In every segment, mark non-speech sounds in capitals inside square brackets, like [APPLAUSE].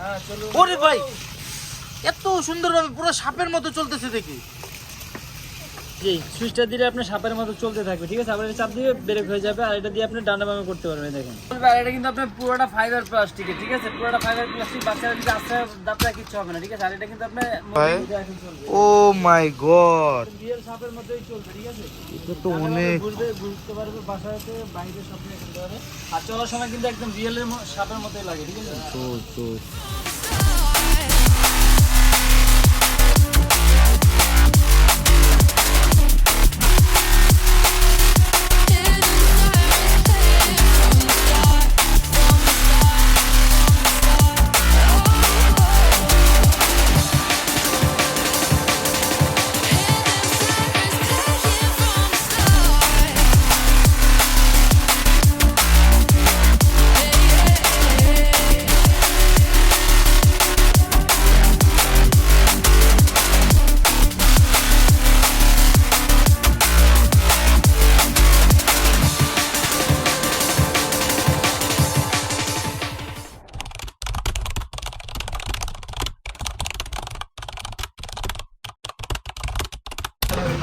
হ্যাঁ ওরে ভাই এত সুন্দরভাবে পুরো সাপের মতো চলতেছে দেখি। জি। সুইচটা দিলে আপনার সাপের মতো চলতে থাকবে ঠিক আছে? আবার এটা চাপ দিয়ে ব্রেক হয়ে যাবে আর এটা দিয়ে আপনি ডান্ডা বামে করতে পারবেন দেখেন। আর এটা কিন্তু আপনার পুরোটা ফাইবার প্লাস্টিকের ঠিক আছে? পুরোটা ফাইবার প্লাস্টিক বাচ্চারা যদি আস্তে দাপটা কিছু হবে না ঠিক আছে? আর এটা কিন্তু আপনার ও মাই গড রিয়েল সাপের মধ্যেই চলবে ঠিক আছে? এটা তো অনেক বুঝতে বুঝতে পারবে বাসাতে বাইরে সব নিয়ে খেলতে পারে আর চলার সময় কিন্তু একদম রিয়েলের সাপের মতোই লাগে ঠিক আছে? জোস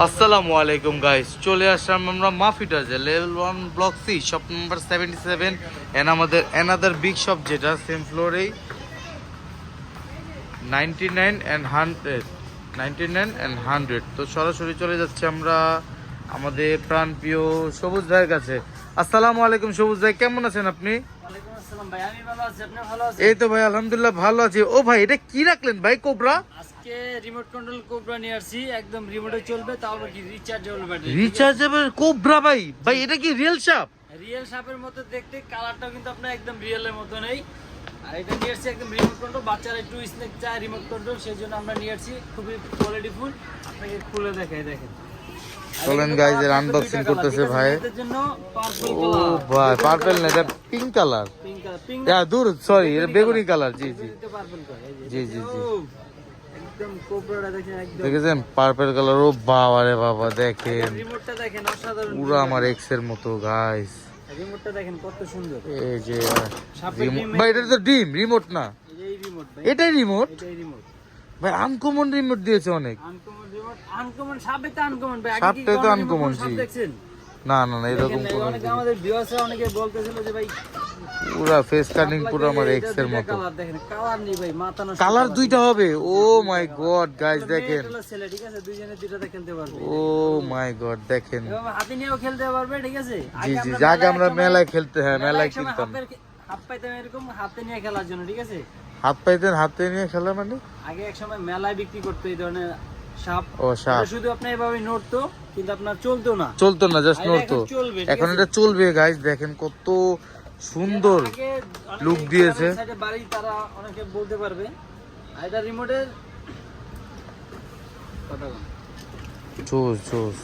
আসসালামু আলাইকুম গাইস চলে আসলাম আমরা মাফিটাজে level one block C shop number seventy seven and আমাদের অ্যানাদার বিগ শপ যেটা same ফ্লোরেই ninety nine and hundred ninety nine and hundred তো সরাসরি চলে যাচ্ছে আমরা আমাদের প্রাণপ্রিয় সবুজ ভাইয়ের কাছে। আসসালামু আলাইকুম সবুজ ভাই কেমন আছেন আপনি? এই তো ভাই আলহামদুলিল্লাহ ভালো আছি। ও ভাই এটা কি রাখলেন ভাই কোবরা? আজকে রিমোট কন্ট্রোল কোবরা নিয়ে আসছি একদম রিমোটে চলবে তাও আবার কি রিচার্জেবল ব্যাটারি রিচার্জেবল কোবরা ভাই। ভাই এটা কি রিয়েল শাপ রিয়েল সাপের মতো দেখতে কালারটাও কিন্তু আপনার একদম রিয়েলের মতো নেই। আর এটা নিয়ে আসছি একদম রিমোট কন্ট্রোল বাচ্চারা একটু স্নেক চায় রিমোট কন্ট্রোল সেই জন্য আমরা নিয়ে আসছি খুবই কোয়ালিটি ফুল আপনাকে খুলে দেখাই দেখেন। চলেন guys, এর colour, করতেছে ভাই। মেয়েদের জন্য পার্পল ও ভাই পার্পল না এটা pink colour pink colour pink দূর সরি এটা বেগুনি কালার জি জি। পার্পল কালার এই জি, জি, জি। ও, একদম কোবরাটা দেখেন একদম। দেখেছেন? পার্পল কালার ও বাবা রে বাবা দেখেন। রিমোটটা দেখেন অসাধারণ পুরো আমার এক্সের মতো গাইস রিমোটটা দেখেন কত সুন্দর। এই যে ভাই এটা তো ডিম রিমোট না। এই রিমোট ভাই। এটাই রিমোট এটাই রিমোট ভাই আনকমন রিমোট দিয়েছে অনেক। আনকমন রিমোট আনকমন সাপে তো আনকমন ভাই। তো জি। না না না এরকম আমাদের ভিউয়ার্সরা অনেকে বলতেছিল যে ভাই পুরা ফেস কাটিং পুরো আমার এক্সের মতো। কালার নেই ভাই মাথা নষ্ট কালার দুইটা হবে। ও মাই গড গাইস দেখেন। ছেলে ঠিক আছে? দুইজনে দুইটাতে খেলতে পারবে। ও মাই গড দেখেন। হাতে নিয়েও খেলতে পারবে ঠিক আছে? জি জি যাকে আমরা মেলায় খেলতে হ্যাঁ মেলায় হাত পাইতাম এরকম হাতে নিয়ে খেলার জন্য ঠিক আছে? হাত পাইতেন হাতে নিয়ে খেলা মানে? আগে এক সময় মেলায় বিক্রি করতো এই ধরনের সাপ। ও সাপ। শুধু আপনার এভাবে নড়তো কিন্তু আপনার চলতো না। চলতো না জাস্ট নড়তো। এখন? এটা চলবে গাইস দেখেন কত সুন্দর লুক দিয়েছে। বাড়ি তারা অনেকে বলতে পারবে। আর এটা রিমোটের কথা চোস জোস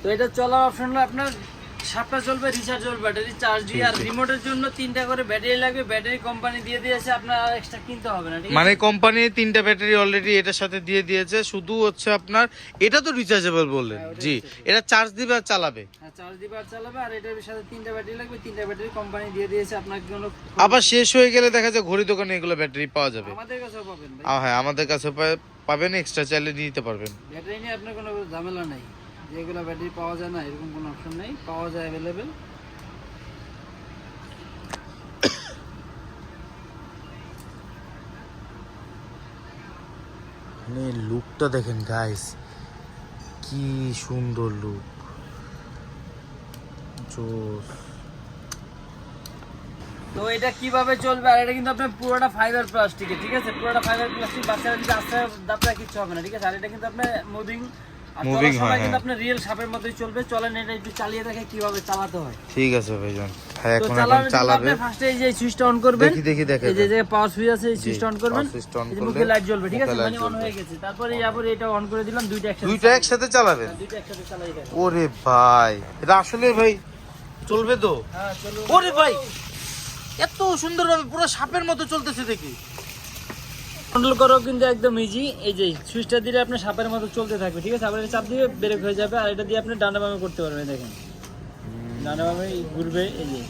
তো এটা চলার অপশন হলো আপনার সাতটা চলবে রিচার্জেবল ব্যাটারি চার্জ দিয়ে আর রিমোটের জন্য তিনটা করে ব্যাটারি লাগবে ব্যাটারি কোম্পানি দিয়ে দিয়েছে আপনার আর এক্সট্রা কিনতে হবে না মানে কোম্পানি তিনটা ব্যাটারি অলরেডি এটার সাথে দিয়ে দিয়েছে শুধু হচ্ছে আপনার এটা তো রিচার্জেবল বললেন হ্যাঁ, জি। এটা চার্জ দিবে আর চালাবে। হ্যাঁ চার্জ দিবে আর চালাবে আর এটার সাথে তিনটা ব্যাটারি লাগবে তিনটা ব্যাটারি কোম্পানি দিয়ে দিয়েছে আপনাকে কোনো আবার শেষ হয়ে গেলে দেখা যায় ঘড়ি দোকানে এগুলো ব্যাটারি পাওয়া যাবে। আমাদের কাছেও পাবেন ভাই। হ্যাঁ আমাদের কাছে পাবেন এক্সট্রা চাইলে নিতে পারবেন। ব্যাটারি নিয়ে আপনার কোনো ঝামেলা নাই। যেগুলো ব্যাটারি পাওয়া যায় না এরকম কোনো অপশন নেই। পাওয়া যায় অ্যাভেলেবেল মানে লুকটা দেখেন গাইস কি সুন্দর লুক জোস। তো এটা কীভাবে চলবে? আর এটা কিন্তু আপনার পুরোটা ফাইবার প্লাস্টিকের ঠিক আছে? পুরোটা ফাইবার প্লাস্টিক বাচ্চারা যদি আস্তে দাপটা কিছু হবে না ঠিক আছে? আর এটা কিন্তু আপনার মুভিং হয়, কিন্তু হ্যাঁ। আপনার রিয়েল সাপের মতোই চলবে। চলেন এটা একটু চালিয়ে দেখে কীভাবে চালাতে হয়। ঠিক আছে ভাইজান। হ্যাঁ এখন এখন চালাবে। ফার্স্টে এই যে সুইচটা অন করবেন দেখি দেখি দেখে এই যে যে পাওয়ার সুইচ আছে এই সুইচটা অন করবেন power switch টা on এই যে করলে মুখে লাইট জ্বলবে ঠিক আছে? মানে অন হয়ে গেছে। তারপরে আবার এটা অন করে দিলাম দুইটা একসাথে দুইটা একসাথে চালাবেন? হ্যাঁ, দুইটা একসাথে চালাই ওরে ভাই এটা আসলে ভাই চলবে তো? হ্যাঁ চলো ওরে ভাই এত সুন্দরভাবে পুরো সাপের মতো চলতেছে দেখি। কন্ট্রোল করাও কিন্তু একদম ইজি এই যে সুইচটা দিলে আপনার সাপের মতো চলতে থাকবে ঠিক আছে? এটা চাপ দিয়ে ব্রেক হয়ে যাবে আর এটা দিয়ে আপনি ডান্ডা বামে করতে পারবেন দেখেন। ডান্ডা বামে ঘুরবে এই যে।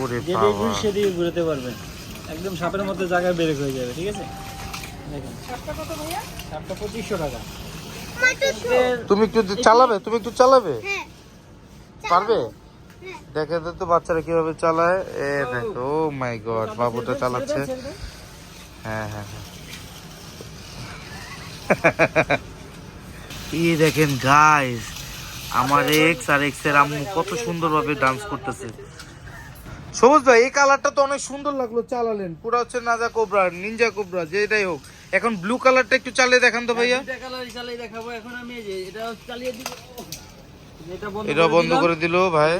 ওরে যেদিকে ঘুরি সেদিকে ঘুরতে পারবেন একদম সাপের মতো জায়গায় বের হয়ে যাবে ঠিক আছে? দেখেন। সাপটা কত ভাইয়া? সাপটা পঁচিশশো টাকা। তুমি একটু চালাবে তুমি একটু চালাবে? হ্যাঁ। পারবে? দেখে তো তো বাচ্চারা কীভাবে চালায়। এ দেখো ও মাই গড বাবুটা চালাচ্ছে। হ্যাঁ হ্যাঁ হ্যাঁ। [LAUGHS] এই দেখেন গাইস আমার এক্স আর এক্সের আম্মু কত সুন্দরভাবে ডান্স করতেছে। সবুজ ভাই, এই কালারটা তো অনেক সুন্দর লাগল, চালালেন। পুরো হচ্ছে নাজা কোবরা নিনজা কোবরা যেটাই হোক। এখন ব্লু কালারটা একটু চালিয়ে দেখান তো ভাইয়া। কালার চালিয়ে দেখাবো, এখন আমি এটা চালিয়ে দিব। এটা বন্ধ। করে দিল ভাই।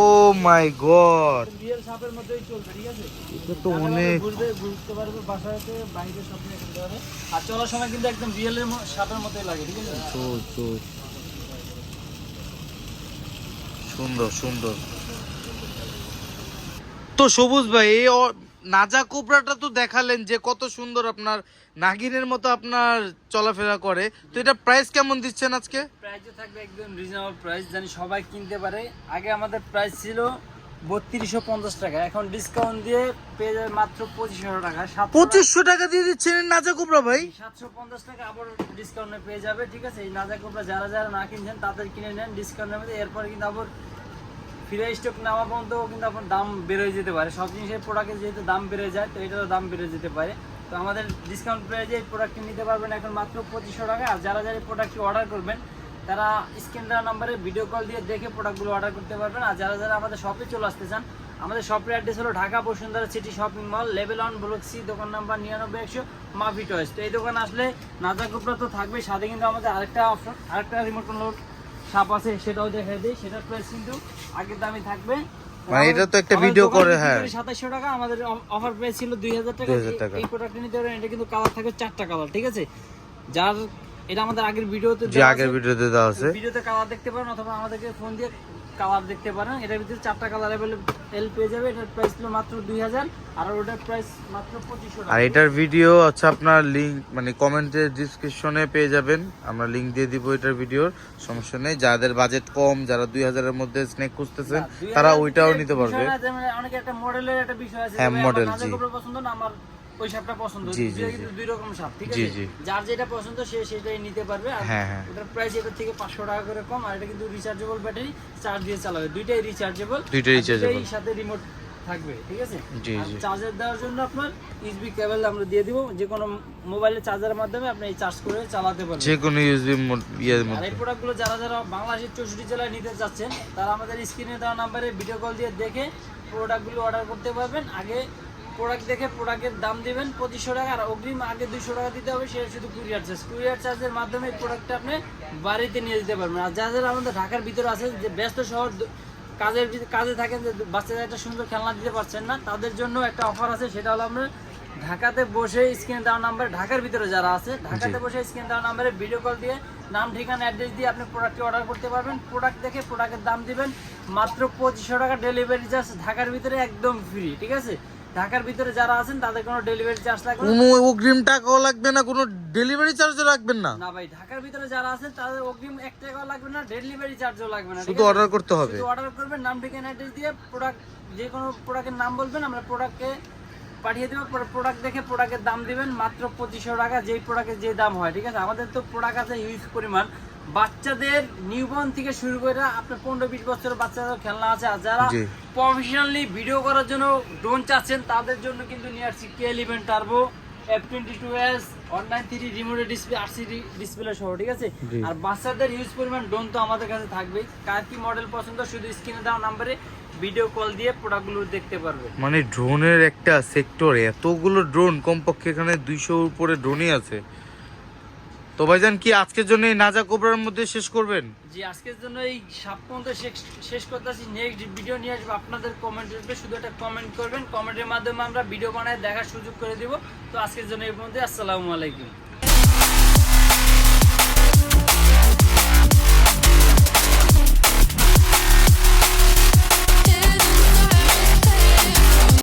ও মাই গড। রিয়েল সাপের মধ্যেই চলবে ঠিক আছে? এটা তো অনেক বুঝতে পারবে বাসাতে বাইরে সব নিয়ে পারবে। আর চলার সময় কিন্তু একদম রিয়েলের সাপের মতোই লাগে ঠিক আছে। সুন্দর সুন্দর। তো সবুজ ভাই এই নাজা কোবরাটা তো দেখালেন যে কত সুন্দর আপনার নাগিনের মতো আপনার চলাফেরা করে। তো এটা প্রাইস কেমন দিচ্ছেন আজকে? প্রাইসও থাকবে একদম রিজনেবল প্রাইস জানি সবাই কিনতে পারে। আগে আমাদের প্রাইস ছিল বত্রিশশো পঞ্চাশ টাকা এখন ডিসকাউন্ট দিয়ে পেয়ে যাবে মাত্র পঁচিশশো টাকা পঁচিশশো টাকা দিয়ে দিচ্ছেন নাজা কোবরা ভাই? সাতশো পঞ্চাশ টাকা আবার ডিসকাউন্টে পেয়ে যাবে ঠিক আছে? এই নাজা কোবরা যারা যারা না কিনছেন তাদের কিনে নেন ডিসকাউন্টের মধ্যে। এরপরে কিন্তু আবার ফিরে স্টক নেওয়া পর্যন্ত কিন্তু আপনার দাম বেড়ে যেতে পারে। সব জিনিসের প্রোডাক্টের যেহেতু দাম বেড়ে যায়, তো এটারও দাম বেড়ে যেতে পারে। তো আমাদের ডিসকাউন্ট প্রাইজে এই প্রোডাক্টটি নিতে পারবেন এখন মাত্র পঁচিশশো টাকা। আর যারা যারা এই প্রোডাক্টটি অর্ডার করবেন, তারা স্ক্রিন দেওয়া নাম্বারে ভিডিও কল দিয়ে দেখে প্রোডাক্টগুলো অর্ডার করতে পারবেন। আর যারা যারা আমাদের শপে চলে আসতে চান, আমাদের শপের অ্যাড্রেস হলো Dhaka Bashundhara city shopping mall level one block C দোকান নাম্বার নিরানব্বই, একশো মাফি টয়েস তো এই দোকানে আসলে নাজা তো থাকবে সাথে কিন্তু আমাদের আরেকটা অপশন আরেকটা রিমোট কন্ট্রোল সাপ আছে সেটাও দেখাই দিই। সেটার প্রাইস কিন্তু আগের দামে থাকবে। মানে এটা তো একটা ভিডিও করে, হ্যাঁ। সাতাশশো টাকা আমাদের অফার প্রাইস ছিল দুই হাজার টাকা। 2000 টাকা। এই প্রোডাক্ট নিতে পারেন এটা কিন্তু কালার থাকবে চারটা কালার ঠিক আছে? যার এটা আমাদের আগের ভিডিওতে যে আগের ভিডিওতে দেওয়া আছে। ভিডিওতে কালার দেখতে পারেন অথবা আমাদেরকে ফোন দিয়ে কালার দেখতে পারেন এটার ভিতরে চারটা কালার অ্যাভেলেবল পেয়ে যাবে এটার প্রাইস ছিল মাত্র দুই হাজার আর ওটার প্রাইস মাত্র পঁচিশশো আর এটার ভিডিও হচ্ছে আপনার লিঙ্ক মানে কমেন্টের ডিসক্রিপশনে পেয়ে যাবেন আমরা লিঙ্ক দিয়ে দিব এটার ভিডিওর সমস্যা নেই যাদের বাজেট কম যারা দুই হাজারের মধ্যে স্নেক খুঁজতেছেন তারা ওইটাও নিতে পারবে অনেক একটা মডেলের একটা বিষয় আছে হ্যাঁ, নাজের জি। পছন্দ না আমার ওই সাপটা পছন্দ দুই রকম সাপ ঠিক আছে। যার যেটা পছন্দ সে সেটাই নিতে পারবে। আর হ্যাঁ, হ্যাঁ। ওটার প্রাইস এটার থেকে পাঁচশো টাকা করে কম আর এটা কিন্তু রিচার্জেবল ব্যাটারি চার্জ দিয়ে চালাবে। দুইটাই রিচার্জেবল দুইটাই rechargeable। সাথে রিমোট থাকবে ঠিক আছে। চার্জার দেওয়ার জন্য আপনার ইউএসবি কেবল আমরা দিয়ে দিব। যে কোনো মোবাইলের চার্জারের মাধ্যমে আপনি এই চার্জ করে চালাতে পারবেন। যে কোনো ইউএসবি ইয়ের মধ্যে। এই প্রোডাক্টগুলো যারা যারা বাংলাদেশের চৌষট্টি জেলায় নিতে চাচ্ছেন তারা আমাদের স্ক্রিনে দেওয়া নাম্বারে ভিডিও কল দিয়ে দেখে প্রোডাক্টগুলো অর্ডার করতে পারবেন। আগে প্রোডাক্ট দেখে প্রোডাক্টের দাম দেবেন পঁচিশশো টাকা আর অগ্রিম আগে দুশো টাকা দিতে হবে সেটা শুধু কুরিয়ার চার্জ কুরিয়ার চার্জের মাধ্যমে এই প্রোডাক্টটা আপনি বাড়িতে নিয়ে যেতে পারবেন। আর যারা যারা আমাদের ঢাকার ভিতরে আছে যে ব্যস্ত শহর কাজের কাজে থাকেন যে বাচ্চাদের একটা সুন্দর খেলনা দিতে পারছেন না তাদের জন্য একটা অফার আছে সেটা হলো আমরা ঢাকাতে বসে স্ক্রিনে দেওয়া নাম্বার ঢাকার ভিতরে যারা আছে ঢাকাতে বসে স্ক্রিনে দেওয়া নাম্বারে ভিডিও কল দিয়ে নাম ঠিকানা অ্যাড্রেস দিয়ে আপনি প্রোডাক্টটি অর্ডার করতে পারবেন। প্রোডাক্ট দেখে প্রোডাক্টের দাম দিবেন মাত্র পঁচিশশো টাকা ডেলিভারি চার্জ ঢাকার ভিতরে একদম ফ্রি ঠিক আছে? ঢাকার ভিতরে যারা আছেন তাদের কোনো ডেলিভারি চার্জ লাগবে। কোনো অগ্রিম টাকাও লাগবে না কোনো ডেলিভারি চার্জও রাখবেন না। না ভাই ঢাকার ভিতরে যারা আছেন তাদের অগ্রিম এক টাকাও লাগবে না ডেলিভারি চার্জও লাগবে না শুধু অর্ডার করতে হবে। শুধু অর্ডার করবেন নাম ঠিকানা অ্যাড্রেস দিয়ে প্রোডাক্ট যে কোনো প্রোডাক্টের নাম বলবেন আমরা প্রোডাক্টকে পাঠিয়ে দেবো প্রোডাক্ট দেখে প্রোডাক্টের দাম দিবেন মাত্র পঁচিশশো টাকা যেই প্রোডাক্টের যে দাম হয় ঠিক আছে? আমাদের তো প্রোডাক্ট আছে হিউজ পরিমাণ। বাচ্চাদের নিউবর্ন থেকে শুরু করে আপনার পনেরো বিশ বছরের বাচ্চাদের খেলনা আছে। আর যারা প্রফেশনালি ভিডিও করার জন্য ড্রোন চাচ্ছেন তাদের জন্য কিন্তু নিয়ে আসছি K eleven turbo F twenty two S online three display RCD display সহ ঠিক আছে? আর বাচ্চাদের ইউজ পরিমাণ ড্রোন তো আমাদের কাছে থাকবেই। কার কি মডেল পছন্দ শুধু স্ক্রিনে দেওয়া নাম্বারে ভিডিও কল দিয়ে প্রোডাক্টগুলো দেখতে পারবে মানে ড্রোনের একটা সেক্টর এতগুলো ড্রোন কমপক্ষে এখানে দুইশো উপরে ড্রোনই আছে। তো ভাইজান, কি আজকের জন্য এই নাজা কোবরার মধ্যে শেষ করবেন? জি, আজকের জন্য এই সাপ পর্যন্ত শেষ- করতেছি। নেক্সট ভিডিও নিয়ে আসব আপনাদের কমেন্ট আসবে শুধু একটা কমেন্ট করবেন। কমেন্টের মাধ্যমে আমরা ভিডিও বানায় দেখার সুযোগ করে দিব। তো আজকের জন্য এই পর্যন্ত আসসালামু আলাইকুম।